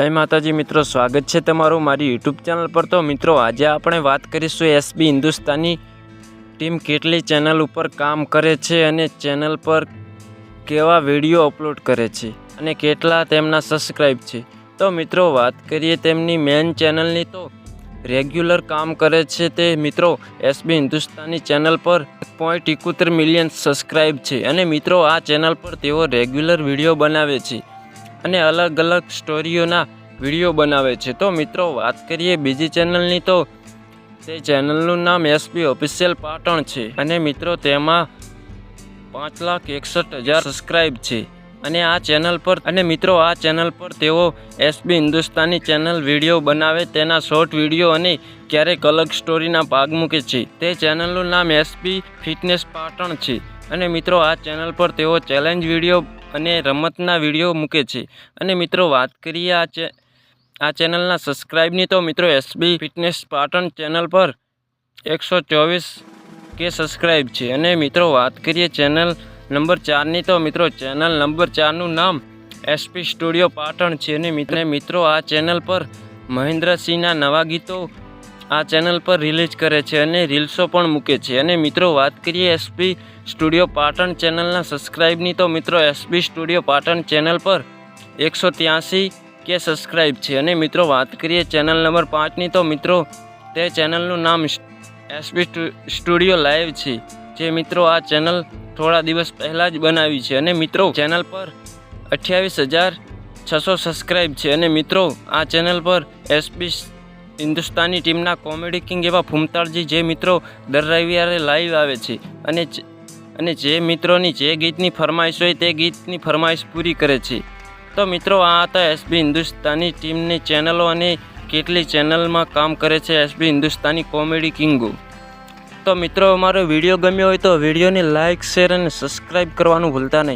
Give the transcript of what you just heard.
જય માતાજી મિત્રો, સ્વાગત છે તમારું મારી યુટ્યુબ ચેનલ પર. તો મિત્રો, આજે આપણે વાત કરીશું એસબી હિન્દુસ્તાની ટીમ કેટલી ચેનલ ઉપર કામ કરે છે અને ચેનલ પર કેવા વીડિયો અપલોડ કરે છે અને કેટલા તેમના સબસ્ક્રાઈબ છે. તો મિત્રો, વાત કરીએ તેમની મેન ચેનલની તો રેગ્યુલર કામ કરે છે તે મિત્રો એસબી હિન્દુસ્તાની ચેનલ પર પોઈન્ટ એકોતેર મિલિયન સબસ્ક્રાઈબ છે. અને મિત્રો, આ ચેનલ પર તેઓ રેગ્યુલર વીડિયો બનાવે છે. અને અલગ અલગ સ્ટોરીઓના વીડિયો બનાવે છે. તો મિત્રો, વાત કરીએ બીજી ચેનલની તો તે ચેનલનું નામ એસપી ઓફિશિયલ પાટણ છે અને મિત્રો, તેમાં પાંચ લાખ એકસઠ હજાર સબસ્ક્રાઈબ છે. અને આ ચેનલ પર, અને મિત્રો, આ ચેનલ પર તેઓ એસબી હિન્દુસ્તાની ચેનલ વીડિયો બનાવે, તેના શોર્ટ વીડિયો અને ક્યારેક અલગ સ્ટોરીના ભાગ મૂકે છે. તે ચેનલનું નામ એસપી ફિટનેસ પાટણ છે. અને મિત્રો, આ ચેનલ પર તેઓ ચેલેન્જ વીડિયો અને રમતના વીડિયો મૂકે છે. અને મિત્રો, વાત કરીએ આ ચે, આ ચેનલના સબસ્ક્રાઈબની તો મિત્રો એસબી ફિટનેસ પાટણ ચેનલ પર એકસો ચોવીસ કે સબસ્ક્રાઈબ છે. અને મિત્રો, વાત કરીએ ચેનલ નંબર ચારની, તો મિત્રો, ચેનલ નંબર ચારનું નામ એસપી સ્ટુડિયો પાટણ છે. અને મિત્રો મિત્રો, આ ચેનલ પર મહેન્દ્રસિંહના નવા ગીતો આ ચેનલ પર રિલીઝ કરે છે અને રીલ્સો પણ મૂકે છે. અને મિત્રો, વાત કરીએ એસપી સ્ટુડિયો પાટણ ચેનલના સબસ્ક્રાઈબની તો મિત્રો એસપી સ્ટુડિયો પાટણ ચેનલ પર એકસો ત્યાંસી કે સબસ્ક્રાઈબ છે. અને મિત્રો, વાત કરીએ ચેનલ નંબર પાંચની તો મિત્રો, તે ચેનલનું નામ એસપી સ્ટુડિયો લાઈવ છે. જે મિત્રો, આ ચેનલ થોડા દિવસ પહેલાં જ બનાવી છે. અને મિત્રો, ચેનલ પર અઠ્યાવીસ હજાર છસો સબસ્ક્રાઈબ છે. અને મિત્રો, આ ચેનલ પર એસબી હિન્દુસ્તાની ટીમના કોમેડી કિંગ એવા ફૂમતાળજી જે મિત્રો દર રવિવારે લાઈવ આવે છે અને અને જે મિત્રોની જે ગીતની ફરમાઈશ હોય તે ગીતની ફરમાઈશ પૂરી કરે છે. તો મિત્રો, આ હતા એસબી હિન્દુસ્તાની ટીમની ચેનલો અને કેટલી ચેનલમાં કામ કરે છે એસબી હિન્દુસ્તાની કોમેડી કિંગો. તો મિત્રો, અમારો વીડિયો ગમ્યો હોય તો વિડીયોને લાઇક શેર અને સબસ્ક્રાઈબ કરવાનું ભૂલતા નહીં.